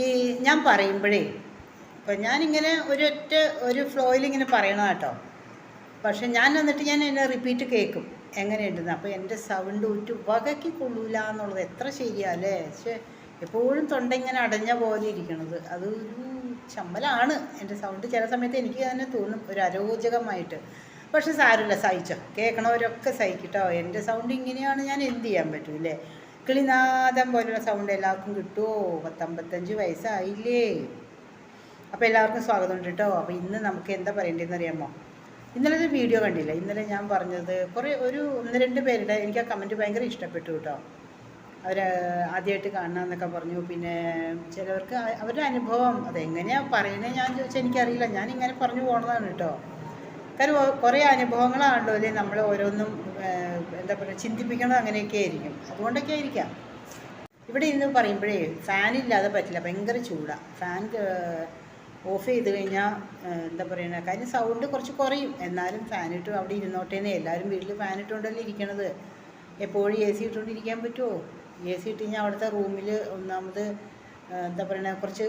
ഈ ഞാൻ പറയുമ്പോഴേ ഇപ്പം ഞാനിങ്ങനെ ഒരൊറ്റ ഒരു ഫ്ലോയിൽ ഇങ്ങനെ പറയണം കേട്ടോ. പക്ഷെ ഞാൻ എന്നിട്ട് ഞാൻ എന്നെ റിപ്പീറ്റ് കേൾക്കും എങ്ങനെയുണ്ടെന്ന്. അപ്പോൾ എന്റെ സൗണ്ട് ഒറ്റ വകയ്ക്ക് കൊള്ളൂല എന്നുള്ളത് എത്ര ശരിയാല്ലേ പക്ഷേ എപ്പോഴും തൊണ്ട ഇങ്ങനെ അടഞ്ഞ പോലെ ഇരിക്കണത്. അത് ഒരു ചമ്മലാണ് എന്റെ സൗണ്ട് ചില സമയത്ത് എനിക്ക് തന്നെ തോന്നും ഒരു അരോചകമായിട്ട്. പക്ഷെ സാരമില്ല സഹിച്ചോ. കേൾക്കണവരൊക്കെ സഹിക്കട്ടോ. എന്റെ സൗണ്ട് ഇങ്ങനെയാണ് ഞാൻ എന്ത് ചെയ്യാൻ പറ്റൂലേ കിളിനാദം പോലുള്ള സൗണ്ട് എല്ലാവർക്കും കിട്ടുമോ പത്തമ്പത്തഞ്ച് വയസ്സായില്ലേ? അപ്പോൾ എല്ലാവർക്കും സ്വാഗതം കേട്ടോ അപ്പോൾ ഇന്ന് നമുക്ക് എന്താ പറയേണ്ടതെന്ന് അറിയാമോ? ഇന്നലെ ഒരു വീഡിയോ കണ്ടില്ല? ഇന്നലെ ഞാൻ പറഞ്ഞത് കുറേ ഒരു ഒന്ന് രണ്ട് പേരുടെ എനിക്ക് ആ കമന്റ് ഭയങ്കര ഇഷ്ടപ്പെട്ടു കേട്ടോ അവർ ആദ്യമായിട്ട് കാണണമെന്നൊക്കെ പറഞ്ഞു. പിന്നെ ചിലവർക്ക് അവരുടെ അനുഭവം അതെങ്ങനെയാണ് പറയണേ ഞാൻ ചോദിച്ചാൽ എനിക്കറിയില്ല. ഞാൻ ഇങ്ങനെ പറഞ്ഞു പോണതാണ് കേട്ടോ കാരണം കുറേ അനുഭവങ്ങളാണല്ലോ അല്ലേ നമ്മൾ ഓരോന്നും എന്താ പറയുക ചിന്തിപ്പിക്കണം അങ്ങനെയൊക്കെ ആയിരിക്കും. അതുകൊണ്ടൊക്കെ ആയിരിക്കാം. ഇവിടെ ഇന്ന് പറയുമ്പോഴേ ഫാനില്ലാതെ പറ്റില്ല ഭയങ്കര ചൂടാണ് ഫാൻ ഓഫ് ചെയ്ത് കഴിഞ്ഞാൽ എന്താ പറയുക കാര്യം സൗണ്ട് കുറച്ച് കുറയും. എന്നാലും ഫാനിട്ട് അവിടെ ഇരുന്നോട്ടേനെ എല്ലാവരും വീട്ടിൽ ഫാനിട്ടുകൊണ്ടല്ലേ ഇരിക്കണത്. എപ്പോഴും എ സി ഇട്ടുകൊണ്ടിരിക്കാൻ പറ്റുമോ? എ സി ഇട്ട് കഴിഞ്ഞാൽ അവിടുത്തെ റൂമിൽ ഒന്നാമത് എന്താ പറയുക കുറച്ച്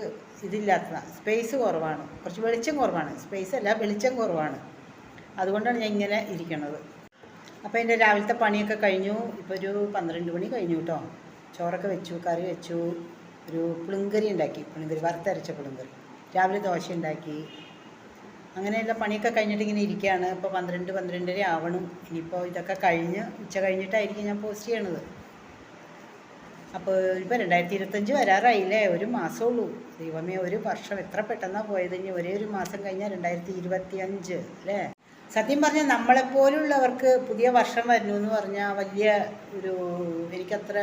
ഇതില്ലാത്തതാണ് സ്പേസ് കുറവാണ്. കുറച്ച് വെളിച്ചം കുറവാണ്. സ്പേസ് അല്ല വെളിച്ചം കുറവാണ്. അതുകൊണ്ടാണ് ഞാൻ ഇങ്ങനെ ഇരിക്കണത്. അപ്പോൾ എന്റെ രാവിലത്തെ പണിയൊക്കെ കഴിഞ്ഞു. ഇപ്പോൾ ഒരു പന്ത്രണ്ട് മണി കഴിഞ്ഞു കേട്ടോ. ചോറൊക്കെ വെച്ചു കറി വെച്ചു. ഒരു പുളിങ്കറി ഉണ്ടാക്കി. പുളിങ്കറി വറുത്തരച്ച പുളിങ്കറി. രാവിലെ ദോശ ഉണ്ടാക്കി. അങ്ങനെയുള്ള പണിയൊക്കെ കഴിഞ്ഞിട്ട് ഇങ്ങനെ ഇരിക്കുകയാണ്. ഇപ്പോൾ പന്ത്രണ്ട് പന്ത്രണ്ടര ആവണം. ഇനിയിപ്പോൾ ഇതൊക്കെ കഴിഞ്ഞ് ഉച്ച കഴിഞ്ഞിട്ടായിരിക്കും ഞാൻ പോസ്റ്റ് ചെയ്യണത്. അപ്പോൾ ഇപ്പോൾ രണ്ടായിരത്തി ഇരുപത്തഞ്ച് വരാറായില്ലേ? ഒരു മാസമേ ഉള്ളൂ. ദൈവമേ ഒരു വർഷം എത്ര പെട്ടെന്നാണ് പോയത്? ഇനി ഒരേ ഒരു മാസം കഴിഞ്ഞാൽ രണ്ടായിരത്തി ഇരുപത്തി അഞ്ച് അല്ലേ? സത്യം പറഞ്ഞാൽ നമ്മളെപ്പോലുള്ളവർക്ക് പുതിയ വർഷം വരുന്നു എന്ന് പറഞ്ഞാൽ വലിയ ഒരു എനിക്കത്ര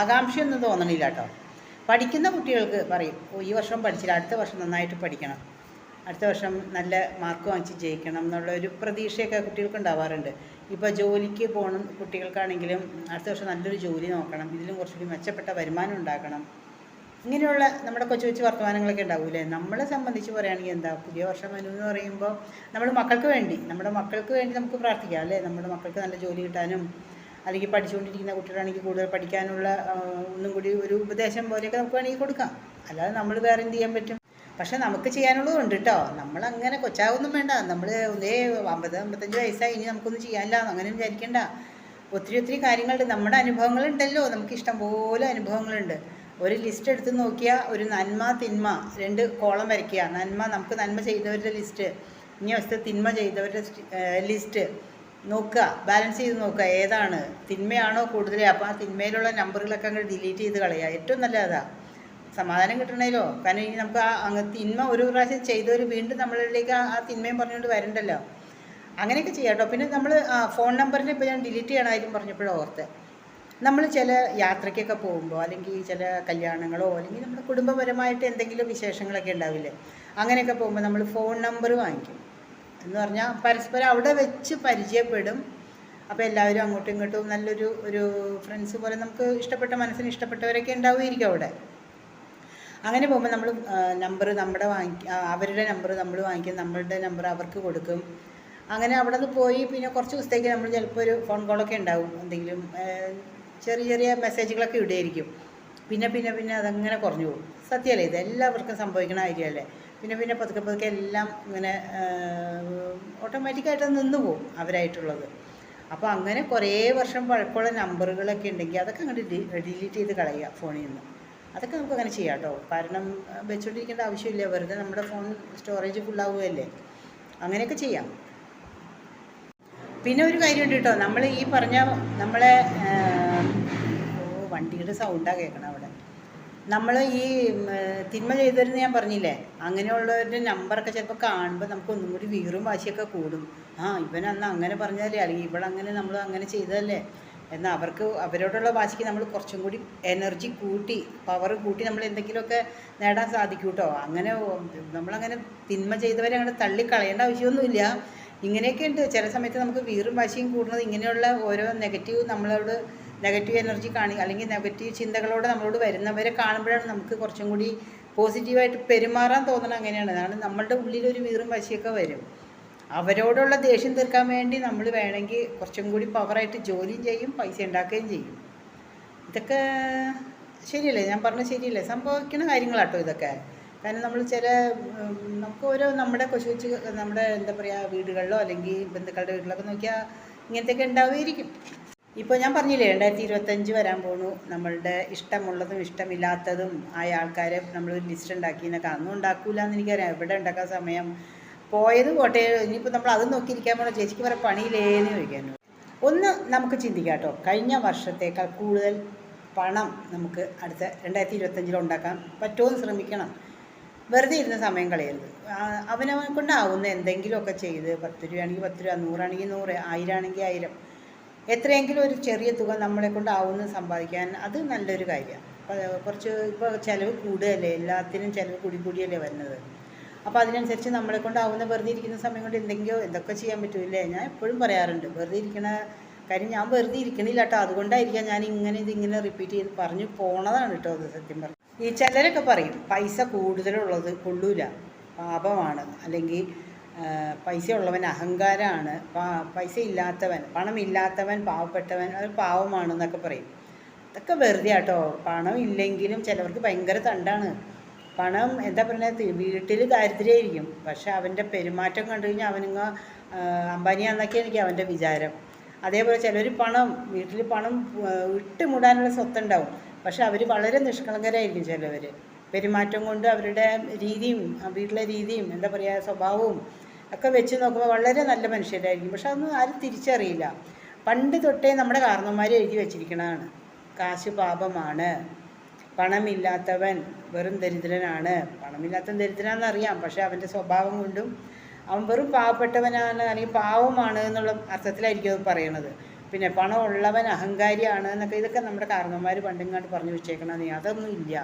ആകാംക്ഷയൊന്നും തോന്നണില്ല കേട്ടോ പഠിക്കുന്ന കുട്ടികൾക്ക് പറയും ഓ ഈ വർഷം പഠിച്ചില്ല അടുത്ത വർഷം നന്നായിട്ട് പഠിക്കണം. അടുത്ത വർഷം നല്ല മാർക്ക് വാങ്ങിച്ച് ജയിക്കണം എന്നുള്ള ഒരു പ്രതീക്ഷയൊക്കെ കുട്ടികൾക്ക് ഉണ്ടാവാറുണ്ട്. ഇപ്പോൾ ജോലിക്ക് പോകണം കുട്ടികൾക്കാണെങ്കിലും അടുത്ത വർഷം നല്ലൊരു ജോലി നോക്കണം ഇതിലും കുറച്ചുകൂടി മെച്ചപ്പെട്ട വരുമാനം ഉണ്ടാക്കണം. ഇങ്ങനെയുള്ള നമ്മുടെ കൊച്ചു കൊച്ചു വർത്തമാനങ്ങളൊക്കെ ഉണ്ടാവൂലേ? നമ്മളെ സംബന്ധിച്ച് പറയുകയാണെങ്കിൽ എന്താ? പുതിയ വർഷം മനു എന്ന് പറയുമ്പോൾ നമ്മൾ മക്കൾക്ക് വേണ്ടി നമ്മുടെ മക്കൾക്ക് വേണ്ടി നമുക്ക് പ്രാർത്ഥിക്കാം അല്ലേ? നമ്മുടെ മക്കൾക്ക് നല്ല ജോലി കിട്ടാനും അല്ലെങ്കിൽ പഠിച്ചുകൊണ്ടിരിക്കുന്ന കുട്ടികളാണെങ്കിൽ കൂടുതൽ പഠിക്കാനുള്ള ഒന്നും കൂടി ഒരു ഉപദേശം പോലെയൊക്കെ നമുക്ക് വേണമെങ്കിൽ കൊടുക്കാം. അല്ലാതെ നമ്മൾ വേറെ എന്ത് ചെയ്യാൻ പറ്റും? പക്ഷെ നമുക്ക് ചെയ്യാനുള്ളതും ഉണ്ട് കേട്ടോ നമ്മളങ്ങനെ കൊച്ചാവൊന്നും വേണ്ട. നമ്മൾ ഒന്നേ അമ്പത് അമ്പത്തഞ്ച് വയസ്സായി ഇനി നമുക്കൊന്നും ചെയ്യാനില്ല അങ്ങനെ വിചാരിക്കേണ്ട. ഒത്തിരി ഒത്തിരി കാര്യങ്ങളുണ്ട്. നമ്മുടെ അനുഭവങ്ങളുണ്ടല്ലോ. നമുക്ക് ഇഷ്ടം പോലെ അനുഭവങ്ങളുണ്ട്. ഒരു ലിസ്റ്റ് എടുത്ത് നോക്കിയാൽ ഒരു നന്മ തിന്മ രണ്ട് കോളം വരയ്ക്കുക. നന്മ നമുക്ക് നന്മ ചെയ്തവരുടെ ലിസ്റ്റ് ഇനി വശത്ത് തിന്മ ചെയ്തവരുടെ ലിസ്റ്റ് നോക്കുക ബാലൻസ് ചെയ്ത് നോക്കുക ഏതാണ്? തിന്മയാണോ കൂടുതൽ അപ്പോൾ ആ തിന്മയിലുള്ള നമ്പറുകളൊക്കെ അങ്ങ് ഡിലീറ്റ് ചെയ്ത് കളയുക. ഏറ്റവും നല്ലതാ സമാധാനം കിട്ടണേലോ? കാരണം ഇനി നമുക്ക് ആ അങ്ങ് തിന്മ ഒരു പ്രാവശ്യം ചെയ്തവർ വീണ്ടും നമ്മളിലേക്ക് ആ തിന്മയും പറഞ്ഞുകൊണ്ട് വരണ്ടല്ലോ. അങ്ങനെയൊക്കെ ചെയ്യാം കേട്ടോ പിന്നെ നമ്മൾ ഫോൺ നമ്പറിനെ ഇപ്പോൾ ഞാൻ ഡിലീറ്റ് ചെയ്യണമായിരിക്കും പറഞ്ഞപ്പോഴോ ഓർത്ത്. നമ്മൾ ചില യാത്രയ്ക്കൊക്കെ പോകുമ്പോൾ അല്ലെങ്കിൽ ചില കല്യാണങ്ങളോ അല്ലെങ്കിൽ നമ്മുടെ കുടുംബപരമായിട്ട് എന്തെങ്കിലും വിശേഷങ്ങളൊക്കെ ഉണ്ടാവില്ലേ? അങ്ങനെയൊക്കെ പോകുമ്പോൾ നമ്മൾ ഫോൺ നമ്പർ വാങ്ങിക്കും. എന്ന് പറഞ്ഞാൽ പരസ്പരം അവിടെ വെച്ച് പരിചയപ്പെടും. അപ്പോൾ എല്ലാവരും അങ്ങോട്ടും ഇങ്ങോട്ടും നല്ലൊരു ഒരു ഫ്രണ്ട്സ് പോലെ നമുക്ക് ഇഷ്ടപ്പെട്ട മനസ്സിന് ഇഷ്ടപ്പെട്ടവരൊക്കെ ഉണ്ടാവുമായിരിക്കും അവിടെ. അങ്ങനെ പോകുമ്പോൾ നമ്മൾ നമ്പർ നമ്മുടെ വാങ്ങി അവരുടെ നമ്പർ നമ്മൾ വാങ്ങിക്കും. നമ്മളുടെ നമ്പർ അവർക്ക് കൊടുക്കും. അങ്ങനെ അവിടെ നിന്ന് പോയി പിന്നെ കുറച്ച് ദിവസത്തേക്ക് നമ്മൾ ചിലപ്പോൾ ഒരു ഫോൺ കോളൊക്കെ ഉണ്ടാവും. എന്തെങ്കിലും ചെറിയ ചെറിയ മെസ്സേജുകളൊക്കെ ഇടുമായിരിക്കും പിന്നെ പിന്നെ പിന്നെ അതങ്ങനെ കുറഞ്ഞു പോകും. സത്യമല്ലേ? ഇതെല്ലാവർക്കും സംഭവിക്കണ കാര്യമല്ലേ? പിന്നെ പിന്നെ പതുക്കെ പതുക്കെ എല്ലാം ഇങ്ങനെ ഓട്ടോമാറ്റിക്കായിട്ട് നിന്ന് പോകും അവരായിട്ടുള്ളത്. അപ്പോൾ അങ്ങനെ കുറേ വർഷം പഴക്കമുള്ള നമ്പറുകളൊക്കെ ഉണ്ടെങ്കിൽ അതൊക്കെ അങ്ങോട്ട് ഡിലീറ്റ് ചെയ്ത് കളയുക ഫോണിൽ നിന്ന്. അതൊക്കെ നമുക്ക് അങ്ങനെ ചെയ്യാം കേട്ടോ. കാരണം വെച്ചുകൊണ്ടിരിക്കേണ്ട ആവശ്യമില്ല. വെറുതെ നമ്മുടെ ഫോൺ സ്റ്റോറേജ് ഫുള്ളാവുകയല്ലേ അങ്ങനെയൊക്കെ ചെയ്യാം. പിന്നെ ഒരു കാര്യമുണ്ട് കേട്ടോ. നമ്മൾ ഈ പറഞ്ഞ നമ്മളെ വണ്ടിയുടെ സൗണ്ടാണ് കേൾക്കണം അവിടെ. നമ്മൾ ഈ തിന്മ ചെയ്തവരെന്ന് ഞാൻ പറഞ്ഞില്ലേ? അങ്ങനെയുള്ളവരുടെ നമ്പറൊക്കെ ചിലപ്പോൾ കാണുമ്പോൾ നമുക്ക് ഒന്നും കൂടി വീറും വാശിയൊക്കെ കൂടും. ആ ഇവൻ അന്ന് അങ്ങനെ പറഞ്ഞാലേ അല്ലെങ്കിൽ ഇവളങ്ങനെ നമ്മൾ അങ്ങനെ ചെയ്തതല്ലേ? എന്നാൽ അവർക്ക് അവരോടുള്ള വാശിക്ക് നമ്മൾ കുറച്ചും കൂടി എനർജി കൂട്ടി പവർ കൂട്ടി നമ്മൾ എന്തെങ്കിലുമൊക്കെ നേടാൻ സാധിക്കും കേട്ടോ അങ്ങനെ നമ്മളങ്ങനെ തിന്മ ചെയ്തവരെ അങ്ങനെ തള്ളിക്കളയേണ്ട ആവശ്യമൊന്നുമില്ല. ഇങ്ങനെയൊക്കെ ഉണ്ട് ചില സമയത്ത് നമുക്ക് വീറും വാശിയും കൂടുന്നത് ഇങ്ങനെയുള്ള ഓരോ നെഗറ്റീവ് നമ്മളോട് നെഗറ്റീവ് എനർജി കാണി അല്ലെങ്കിൽ നെഗറ്റീവ് ചിന്തകളോട് നമ്മളോട് വരുന്നവരെ കാണുമ്പോഴാണ് നമുക്ക് കുറച്ചും കൂടി പോസിറ്റീവായിട്ട് പെരുമാറാൻ തോന്നണം അങ്ങനെയാണ്. അതാണ് നമ്മളുടെ ഉള്ളിലൊരു വീറും വാശിയൊക്കെ വരും. അവരോടുള്ള ദേഷ്യം തീർക്കാൻ വേണ്ടി നമ്മൾ വേണമെങ്കിൽ കുറച്ചും കൂടി പവറായിട്ട് ജോലിയും ചെയ്യും പൈസ ഉണ്ടാക്കുകയും ചെയ്യും. ഇതൊക്കെ ശരിയല്ലേ? ഞാൻ പറഞ്ഞത് ശരിയല്ലേ? സംഭവിക്കുന്ന കാര്യങ്ങളാട്ടോ ഇതൊക്കെ. കാരണം നമ്മൾ ചില നമുക്ക് ഓരോ നമ്മുടെ കൊച്ചു നമ്മുടെ എന്താ പറയുക വീടുകളിലോ അല്ലെങ്കിൽ ബന്ധുക്കളുടെ വീട്ടിലൊക്കെ നോക്കിയാൽ ഇങ്ങനത്തെയൊക്കെ ഉണ്ടാവുമായിരിക്കും. ഇപ്പോൾ ഞാൻ പറഞ്ഞില്ലേ രണ്ടായിരത്തി ഇരുപത്തഞ്ച് വരാൻ പോണു. നമ്മളുടെ ഇഷ്ടമുള്ളതും ഇഷ്ടമില്ലാത്തതും ആയ ആൾക്കാരെ നമ്മൾ ലിസ്റ്റ് ഉണ്ടാക്കി എന്നൊക്കെ. അന്നും ഉണ്ടാക്കൂല എന്ന് എനിക്കറിയാം എവിടെ ഉണ്ടാക്കാൻ സമയം? പോയത് പോട്ടെ. ഇനിയിപ്പോൾ നമ്മൾ അത് നോക്കിയിരിക്കാൻ പോണോ. ചേച്ചിക്ക് വേറെ പണിയില്ലേന്ന് ചോദിക്കാനോ. ഒന്ന് നമുക്ക് ചിന്തിക്കാം കേട്ടോ. കഴിഞ്ഞ വർഷത്തേക്കാൾ കൂടുതൽ പണം നമുക്ക് അടുത്ത രണ്ടായിരത്തി ഇരുപത്തഞ്ചിൽ ഉണ്ടാക്കാൻ പറ്റുമെന്ന് ശ്രമിക്കണം. വെറുതെ ഇരുന്ന് സമയം കളയരുത്. അവനവനെ കൊണ്ടാവുന്ന എന്തെങ്കിലുമൊക്കെ ചെയ്ത് പത്ത് രൂപയാണെങ്കിൽ പത്ത് രൂപ നൂറാണെങ്കിൽ നൂറ് ആയിരമാണെങ്കിൽ ആയിരം. എത്രയെങ്കിലും ഒരു ചെറിയ തുക നമ്മളെ കൊണ്ടാവുന്ന സമ്പാദിക്കാൻ അത് നല്ലൊരു കാര്യമാണ്. കുറച്ച് ഇപ്പോൾ ചിലവ് കൂടുകയല്ലേ എല്ലാത്തിനും ചിലവ് കൂടി കൂടിയല്ലേ വരുന്നത്. അപ്പോൾ അതിനനുസരിച്ച് നമ്മളെ കൊണ്ടാവുന്ന വെറുതെ ഇരിക്കുന്ന സമയം കൊണ്ട് എന്തെങ്കിലും എന്തൊക്കെ ചെയ്യാൻ പറ്റൂല്ലേ? ഞാൻ എപ്പോഴും പറയാറുണ്ട്. വെറുതെ ഇരിക്കണ കാര്യം ഞാൻ വെറുതെ ഇരിക്കണില്ല കേട്ടോ അതുകൊണ്ടായിരിക്കാം ഞാൻ ഇങ്ങനെ ഇതിങ്ങനെ റിപ്പീറ്റ് ചെയ്ത് പറഞ്ഞു പോണതാണ് കേട്ടോ അത് സത്യം പറഞ്ഞു. ഈ ചിലരൊക്കെ പറയും പൈസ കൂടുതലുള്ളത് കൊള്ളൂല. പാപമാണ്. അല്ലെങ്കിൽ പൈസ ഉള്ളവൻ അഹങ്കാരമാണ് പൈസ ഇല്ലാത്തവൻ പണമില്ലാത്തവൻ പാവപ്പെട്ടവൻ അത് പാവമാണെന്നൊക്കെ പറയും. അതൊക്കെ വെറുതെ ആട്ടോ. പണം ഇല്ലെങ്കിലും ചിലവർക്ക് ഭയങ്കര തണ്ടാണ്. പണം എന്താ പറയുക വീട്ടിൽ ദാരിദ്ര്യമായിരിക്കും. പക്ഷെ അവന്റെ പെരുമാറ്റം കണ്ടു കഴിഞ്ഞാൽ അവനിങ്ങ അംബാനിയാന്നൊക്കെ എനിക്ക് അവന്റെ വിചാരം. അതേപോലെ ചിലർ പണം വീട്ടിൽ പണം ഇട്ടുമൂടാനുള്ള ഇട്ട് മൂടാനുള്ള സ്വത്തുണ്ടാവും. പക്ഷെ അവർ വളരെ നിഷ്കളങ്കരായിരിക്കും ചിലവർ. പെരുമാറ്റം കൊണ്ട് അവരുടെ രീതിയും വീട്ടിലെ രീതിയും എന്താ പറയുക സ്വഭാവവും ഒക്കെ വെച്ച് നോക്കുമ്പോൾ വളരെ നല്ല മനുഷ്യരായിരിക്കും. പക്ഷെ അതൊന്നും ആരും തിരിച്ചറിയില്ല. പണ്ട് തൊട്ടേ നമ്മുടെ കാരണന്മാർ എഴുതി വെച്ചിരിക്കണതാണ്. കാശ് പാപമാണ്. പണമില്ലാത്തവൻ വെറും ദരിദ്രനാണ്. പണമില്ലാത്തവൻ ദരിദ്രനാണെന്നറിയാം പക്ഷെ അവന്റെ സ്വഭാവം കൊണ്ടും അവൻ വെറും പാവപ്പെട്ടവനാണ് അല്ലെങ്കിൽ പാവമാണ് എന്നുള്ള അർത്ഥത്തിലായിരിക്കും അത് പറയണത്. പിന്നെ പണമുള്ളവൻ അഹങ്കാരിയാണ് എന്നൊക്കെ ഇതൊക്കെ നമ്മുടെ കാരണന്മാർ പണ്ടെങ്ങാണ്ട് പറഞ്ഞു വെച്ചേക്കണമെന്ന് അതൊന്നും ഇല്ല.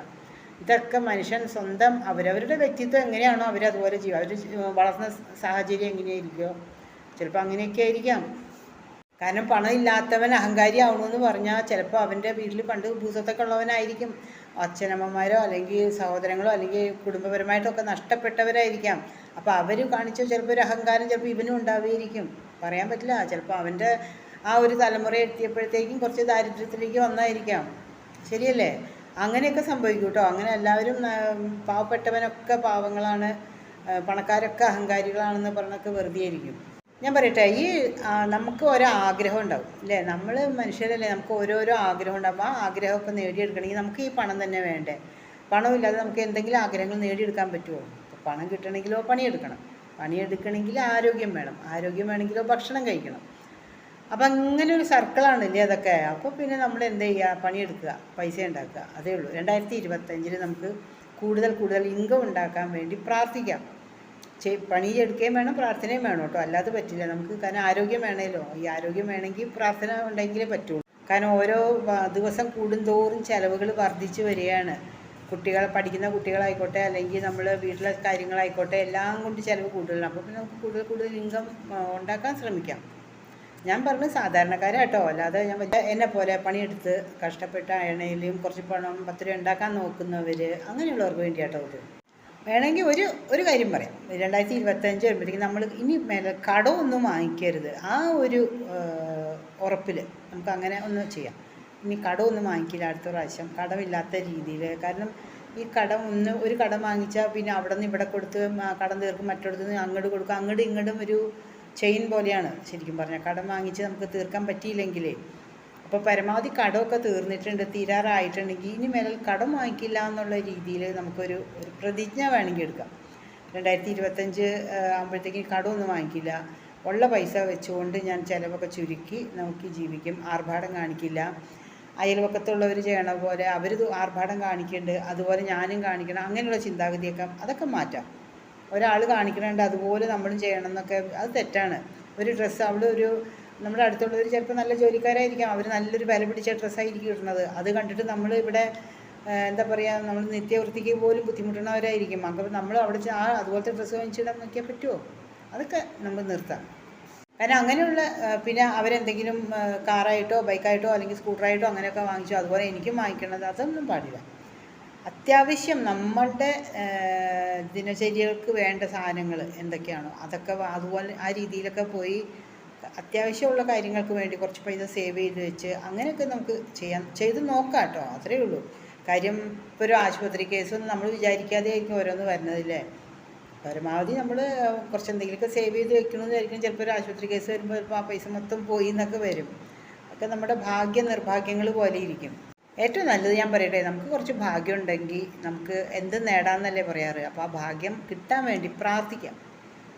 ഇതൊക്കെ മനുഷ്യൻ സ്വന്തം അവരവരുടെ വ്യക്തിത്വം എങ്ങനെയാണോ അവരതുപോലെ ചെയ്യും അവർ വളർന്ന സാഹചര്യം എങ്ങനെയായിരിക്കുമോ ചിലപ്പോൾ അങ്ങനെയൊക്കെ ആയിരിക്കാം കാരണം പണം ഇല്ലാത്തവൻ അഹങ്കാരി ആവണമെന്ന് പറഞ്ഞാൽ ചിലപ്പോൾ അവന്റെ വീട്ടിൽ പണ്ട് ഭൂസ്വത്തൊക്കെ ഉള്ളവനായിരിക്കും. അച്ഛനമ്മമാരോ അല്ലെങ്കിൽ സഹോദരങ്ങളോ അല്ലെങ്കിൽ കുടുംബപരമായിട്ടൊക്കെ നഷ്ടപ്പെട്ടവരായിരിക്കാം. അപ്പോൾ അവർ കാണിച്ച ചിലപ്പോൾ ഒരു അഹങ്കാരം ചിലപ്പോൾ ഇവനും ഉണ്ടാവുകയായിരിക്കും. പറയാൻ പറ്റില്ല. ചിലപ്പോൾ അവന്റെ ആ ഒരു തലമുറ എത്തിയപ്പോഴത്തേക്കും കുറച്ച് ദാരിദ്ര്യത്തിലേക്ക് വന്നായിരിക്കാം. ശരിയല്ലേ? അങ്ങനെയൊക്കെ സംഭവിക്കും കേട്ടോ അങ്ങനെ എല്ലാവരും പാവപ്പെട്ടവനൊക്കെ പാവങ്ങളാണ് പണക്കാരൊക്കെ അഹങ്കാരികളാണെന്ന് പറഞ്ഞൊക്കെ വെറുതെ ആയിരിക്കും ഞാൻ പറയട്ടെ ഈ നമുക്ക് ഓരോ ആഗ്രഹം ഉണ്ടാവും അല്ലേ? നമ്മൾ മനുഷ്യരല്ലേ നമുക്ക് ഓരോരോ ആഗ്രഹം ഉണ്ടാവും. ആ ആഗ്രഹമൊക്കെ നേടിയെടുക്കണമെങ്കിൽ നമുക്ക് ഈ പണം തന്നെ വേണ്ടേ? പണമില്ലാതെ നമുക്ക് എന്തെങ്കിലും ആഗ്രഹങ്ങൾ നേടിയെടുക്കാൻ പറ്റുമോ? പണം കിട്ടണമെങ്കിലോ പണിയെടുക്കണം. പണിയെടുക്കണമെങ്കിൽ ആരോഗ്യം വേണം. ആരോഗ്യം വേണമെങ്കിലോ ഭക്ഷണം കഴിക്കണം. അപ്പം അങ്ങനെ ഒരു സർക്കിളാണല്ലേ അതൊക്കെ. അപ്പോൾ പിന്നെ നമ്മൾ എന്ത് ചെയ്യുക പണിയെടുക്കുക. പൈസ ഉണ്ടാക്കുക. അതേ ഉള്ളൂ. രണ്ടായിരത്തി ഇരുപത്തഞ്ചിൽ നമുക്ക് കൂടുതൽ കൂടുതൽ ഇൻകം ഉണ്ടാക്കാൻ വേണ്ടി പ്രാർത്ഥിക്കാം. ചെയ് പണിയെടുക്കുകയും വേണം പ്രാർത്ഥനയും വേണം കേട്ടോ. അല്ലാതെ പറ്റില്ല. നമുക്ക് കാരണം ആരോഗ്യം വേണമല്ലോ ഈ ആരോഗ്യം വേണമെങ്കിൽ പ്രാർത്ഥന ഉണ്ടെങ്കിലേ പറ്റുള്ളൂ. കാരണം ഓരോ ദിവസം കൂടുന്തോറും ചിലവുകൾ വർദ്ധിച്ചു വരികയാണ്. കുട്ടികൾ പഠിക്കുന്ന കുട്ടികളായിക്കോട്ടെ അല്ലെങ്കിൽ നമ്മൾ വീട്ടിലെ കാര്യങ്ങളായിക്കോട്ടെ എല്ലാം കൊണ്ട് ചിലവ് കൂടുതലാണ്. അപ്പോൾ പിന്നെ നമുക്ക് കൂടുതൽ കൂടുതൽ ഇൻകം ഉണ്ടാക്കാൻ ശ്രമിക്കാം. ഞാൻ പറഞ്ഞു സാധാരണക്കാരാട്ടോ. അല്ലാതെ ഞാൻ എന്നെ പോലെ പണിയെടുത്ത് കഷ്ടപ്പെട്ട അയണയിലും കുറച്ച് പണം പത്ത് രൂപ ഉണ്ടാക്കാൻ നോക്കുന്നവർ അങ്ങനെയുള്ളവർക്ക് വേണ്ടിയാട്ടോ ഇത്. വേണമെങ്കിൽ ഒരു ഒരു കാര്യം പറയാം. രണ്ടായിരത്തി ഇരുപത്തഞ്ച് വരുമ്പോഴത്തേക്കും നമ്മൾ ഇനി മേലെ കടമൊന്നും വാങ്ങിക്കരുത്. ആ ഒരു ഉറപ്പിൽ നമുക്ക് അങ്ങനെ ഒന്ന് ചെയ്യാം. ഇനി കടമൊന്നും വാങ്ങിക്കില്ല അടുത്ത പ്രാവശ്യം. കടമില്ലാത്ത രീതിയിൽ കാരണം ഈ കടം ഒന്ന് ഒരു കടം വാങ്ങിച്ചാൽ പിന്നെ അവിടെ നിന്ന് ഇവിടെ കൊടുത്ത് കടം തീർക്കും മറ്റിടത്ത് നിന്ന് അങ്ങോട്ട് കൊടുക്കും. അങ്ങോട്ടും ഇങ്ങോട്ടും ഒരു ചെയിൻ പോലെയാണ് ശരിക്കും പറഞ്ഞാൽ. കടം വാങ്ങിച്ച് നമുക്ക് തീർക്കാൻ പറ്റിയില്ലെങ്കിലേ അപ്പോൾ പരമാവധി കടമൊക്കെ തീർന്നിട്ടുണ്ട് തീരാറായിട്ടുണ്ടെങ്കിൽ ഇനി മേലിൽ കടം വാങ്ങിക്കില്ല എന്നുള്ള രീതിയിൽ നമുക്കൊരു ഒരു പ്രതിജ്ഞ വേണമെങ്കിൽ എടുക്കാം. രണ്ടായിരത്തി ഇരുപത്തഞ്ച് ആകുമ്പോഴത്തേക്കും കടമൊന്നും വാങ്ങിക്കില്ല. ഉള്ള പൈസ വെച്ചുകൊണ്ട് ഞാൻ ചിലവൊക്കെ ചുരുക്കി നോക്കി ജീവിക്കും. ആർഭാടം കാണിക്കില്ല. അയൽവക്കത്തുള്ളവർ ചെയ്യണ പോലെ അവർ ആർഭാടം കാണിക്കുന്നുണ്ട് അതുപോലെ ഞാനും കാണിക്കണം അങ്ങനെയുള്ള ചിന്താഗതിയൊക്കെ അതൊക്കെ മാറ്റാം. ഒരാൾ കാണിക്കണുണ്ട് അതുപോലെ നമ്മളും ചെയ്യണം എന്നൊക്കെ അത് തെറ്റാണ്. ഒരു ഡ്രസ്സ് അവിടെ ഒരു നമ്മുടെ അടുത്തുള്ളവർ ചിലപ്പോൾ നല്ല ജോലിക്കാരായിരിക്കാം. അവർ നല്ലൊരു വില പിടിച്ച ഡ്രസ്സായിരിക്കും ഇടുന്നത്. അത് കണ്ടിട്ട് നമ്മൾ ഇവിടെ എന്താ പറയുക നമ്മൾ നിത്യവൃത്തിക്ക് പോലും ബുദ്ധിമുട്ടുന്നവരായിരിക്കും. അപ്പോൾ നമ്മൾ അവിടെ ആ അതുപോലത്തെ ഡ്രസ്സ് വാങ്ങിച്ചിടാൻ നോക്കിയാൽ പറ്റുമോ അതൊക്കെ നമ്മൾ നിർത്താം. കാരണം അങ്ങനെയുള്ള പിന്നെ അവരെന്തെങ്കിലും കാറായിട്ടോ ബൈക്കായിട്ടോ അല്ലെങ്കിൽ സ്കൂട്ടറായിട്ടോ അങ്ങനെയൊക്കെ വാങ്ങിച്ചോ അതുപോലെ എനിക്കും വാങ്ങിക്കണത് അതൊന്നും പാടില്ല. അത്യാവശ്യം നമ്മളുടെ ദിനചര്യകൾക്ക് വേണ്ട സാധനങ്ങൾ എന്തൊക്കെയാണോ അതൊക്കെ അതുപോലെ ആ രീതിയിലൊക്കെ പോയി അത്യാവശ്യമുള്ള കാര്യങ്ങൾക്ക് വേണ്ടി കുറച്ച് പൈസ സേവ് ചെയ്ത് വെച്ച് അങ്ങനെയൊക്കെ നമുക്ക് ചെയ്യാൻ ചെയ്ത് നോക്കാം കേട്ടോ അത്രയേ ഉള്ളൂ. കാര്യം ഇപ്പോൾ ഒരു ആശുപത്രി കേസൊന്നും നമ്മൾ വിചാരിക്കാതെ ആയിരിക്കും ഓരോന്ന് വരുന്നതില്ലേ? പരമാവധി നമ്മൾ കുറച്ച് എന്തെങ്കിലുമൊക്കെ സേവ് ചെയ്ത് വെക്കണമെന്ന് വിചാരിക്കും ചിലപ്പോൾ ഒരു ആശുപത്രി കേസ് വരുമ്പോൾ ചിലപ്പോൾ ആ പൈസ മൊത്തം പോയി എന്നൊക്കെ വരും. ഒക്കെ നമ്മുടെ ഭാഗ്യ നിർഭാഗ്യങ്ങൾ പോലെ ഇരിക്കും. ഏറ്റവും നല്ലത് ഞാൻ പറയട്ടെ നമുക്ക് കുറച്ച് ഭാഗ്യം ഉണ്ടെങ്കിൽ നമുക്ക് എന്ത് നേടാമെന്നല്ലേ പറയാറ്. അപ്പോൾ ആ ഭാഗ്യം കിട്ടാൻ വേണ്ടി പ്രാർത്ഥിക്കാം.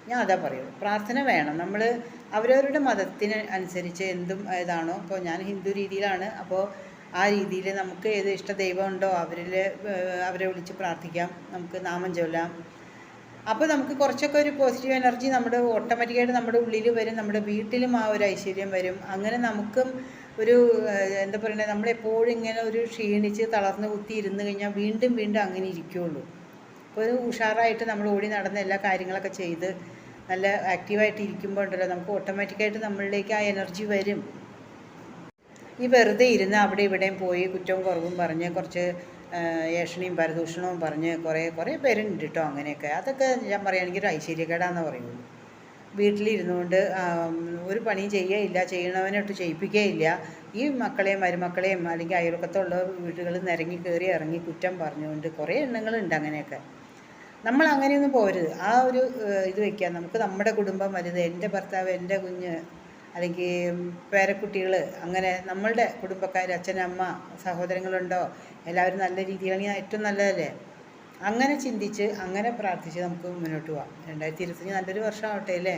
ഞാൻ അതാ പറയുള്ളൂ. പ്രാർത്ഥന വേണം. നമ്മൾ അവരവരുടെ മതത്തിന് അനുസരിച്ച് എന്തും ഇതാണോ. ഇപ്പോൾ ഞാൻ ഹിന്ദു രീതിയിലാണ്. അപ്പോൾ ആ രീതിയിൽ നമുക്ക് ഏത് ഇഷ്ട ദൈവം ഉണ്ടോ അവരിൽ അവരെ വിളിച്ച് പ്രാർത്ഥിക്കാം. നമുക്ക് നാമം ചൊല്ലാം. അപ്പോൾ നമുക്ക് കുറച്ചൊക്കെ ഒരു പോസിറ്റീവ് എനർജി നമ്മുടെ ഓട്ടോമാറ്റിക്കായിട്ട് നമ്മുടെ ഉള്ളിൽ വരും. നമ്മുടെ വീട്ടിലും ആ ഒരു ഐശ്വര്യം വരും. അങ്ങനെ നമുക്കും ഒരു എന്താ പറയുക നമ്മളെപ്പോഴും ഇങ്ങനെ ഒരു ക്ഷീണിച്ച് തളർന്ന് കുത്തി ഇരുന്ന് കഴിഞ്ഞാൽ വീണ്ടും വീണ്ടും അങ്ങനെ ഇരിക്കുകയുള്ളൂ അപ്പോൾ ഒരു ഉഷാറായിട്ട് നമ്മൾ ഓടി നടന്ന് എല്ലാ കാര്യങ്ങളൊക്കെ ചെയ്ത് നല്ല ആക്റ്റീവായിട്ട് ഇരിക്കുമ്പോൾ ഉണ്ടല്ലോ നമുക്ക് ഓട്ടോമാറ്റിക്കായിട്ട് നമ്മളിലേക്ക് ആ എനർജി വരും. ഈ വെറുതെ ഇരുന്ന് അവിടെ ഇവിടെയും പോയി കുറ്റവും കുറവും പറഞ്ഞ് കുറച്ച് ഏഷണിയും പരദൂഷണവും പറഞ്ഞ് കുറേ കുറേ പേരുണ്ട് കേട്ടോ അങ്ങനെയൊക്കെ. അതൊക്കെ ഞാൻ പറയുകയാണെങ്കിൽ ഒരു ഐശ്വര്യക്കേടാന്ന് പറയുള്ളൂ. വീട്ടിലിരുന്നുകൊണ്ട് കൊണ്ട് ഒരു പണിയും ചെയ്യുകയില്ല ചെയ്യണവനൊട്ട് ചെയ്യിപ്പിക്കുകയില്ല ഈ മക്കളെയും മരുമക്കളെയും അല്ലെങ്കിൽ അയൽവക്കത്തുള്ള വീടുകളിൽ നിരങ്ങി കയറി ഇറങ്ങി കുറ്റം പറഞ്ഞുകൊണ്ട് കുറേ എണ്ണങ്ങളുണ്ട് അങ്ങനെയൊക്കെ. നമ്മൾ അങ്ങനെയൊന്നും പോരുത്. ആ ഒരു ഇത് വെക്കുക. നമുക്ക് നമ്മുടെ കുടുംബം വലുത് എന്റെ ഭർത്താവ് എന്റെ കുഞ്ഞ് അല്ലെങ്കിൽ പേരക്കുട്ടികൾ അങ്ങനെ നമ്മളുടെ കുടുംബക്കാർ അച്ഛനമ്മ സഹോദരങ്ങളുണ്ടോ? എല്ലാവരും നല്ല രീതിയിലാണെങ്കിൽ ഏറ്റവും നല്ലതല്ലേ? അങ്ങനെ ചിന്തിച്ച് അങ്ങനെ പ്രാർത്ഥിച്ച് നമുക്ക് മുന്നോട്ട് പോവാം. രണ്ടായിരത്തി ഇരുപത്തഞ്ച് നല്ലൊരു വർഷമാവട്ടെ അല്ലേ?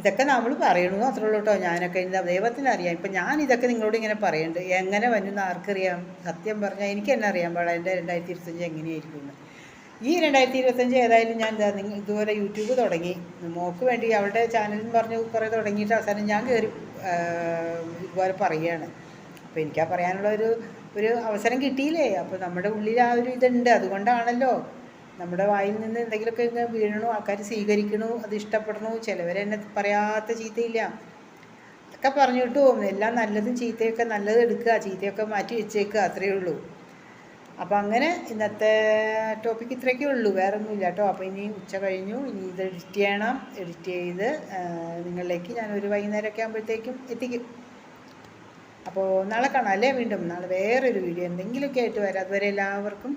ഇതൊക്കെ നമ്മൾ പറയണു അത്രേ ഉള്ളൂ കേട്ടോ ഞാനൊക്കെ എന്താ ദൈവത്തിന് അറിയാം. ഇപ്പം ഞാൻ ഇതൊക്കെ നിങ്ങളോട് ഇങ്ങനെ പറയുന്നുണ്ട് എങ്ങനെ വരുന്ന ആർക്കറിയാം? സത്യം പറഞ്ഞാൽ എനിക്ക് തന്നെ അറിയാൻ പാടില്ല എന്റെ രണ്ടായിരത്തി ഇരുപത്തഞ്ച് എങ്ങനെയായിരിക്കും എന്ന് ഈ രണ്ടായിരത്തി ഇരുപത്തഞ്ച് ഏതായാലും ഞാൻ എന്താ നിങ്ങൾ ഇതുപോലെ യൂട്യൂബ് തുടങ്ങി. മോക്ക് വേണ്ടി അവളുടെ ചാനലും പറഞ്ഞ് കുറേ തുടങ്ങിയിട്ട് അവസാനം ഞാൻ കയറി ഇതുപോലെ പറയുകയാണ്. അപ്പോൾ എനിക്കാ പറയാനുള്ള ഒരു ഒരു അവസരം കിട്ടിയില്ലേ? അപ്പോൾ നമ്മുടെ ഉള്ളിൽ ആ ഒരു ഇതുണ്ട്. അതുകൊണ്ടാണല്ലോ നമ്മുടെ വായിൽ നിന്ന് എന്തെങ്കിലുമൊക്കെ ഇങ്ങനെ വീഴണു ആൾക്കാർ സ്വീകരിക്കണു അത് ഇഷ്ടപ്പെടണു ചിലവരെന്നെ പറയാത്ത ചീത്തയില്ല. ഒക്കെ പറഞ്ഞിട്ട് പോകും. എല്ലാം നല്ലതും ചീത്തയൊക്കെ നല്ലത് എടുക്കുക ചീത്തയൊക്കെ മാറ്റി വെച്ചേക്കുക അത്രയേ ഉള്ളൂ. അപ്പോൾ അങ്ങനെ ഇന്നത്തെ ടോപ്പിക്ക് ഇത്രയൊക്കെ ഉള്ളൂ. വേറെ ഒന്നുമില്ല കേട്ടോ അപ്പോൾ ഇനി ഉച്ച കഴിഞ്ഞു. ഇനി ഇത് എഡിറ്റ് ചെയ്യണം. എഡിറ്റ് ചെയ്ത് നിങ്ങളിലേക്ക് ഞാൻ ഒരു വൈകുന്നേരമൊക്കെ ആകുമ്പോഴത്തേക്കും എത്തിക്കും. അപ്പോൾ നാളെ കാണാം അല്ലേ വീണ്ടും നാളെ വേറൊരു വീഡിയോ. എന്തെങ്കിലുമൊക്കെ ആയിട്ട് വരാം. അതുവരെ എല്ലാവർക്കും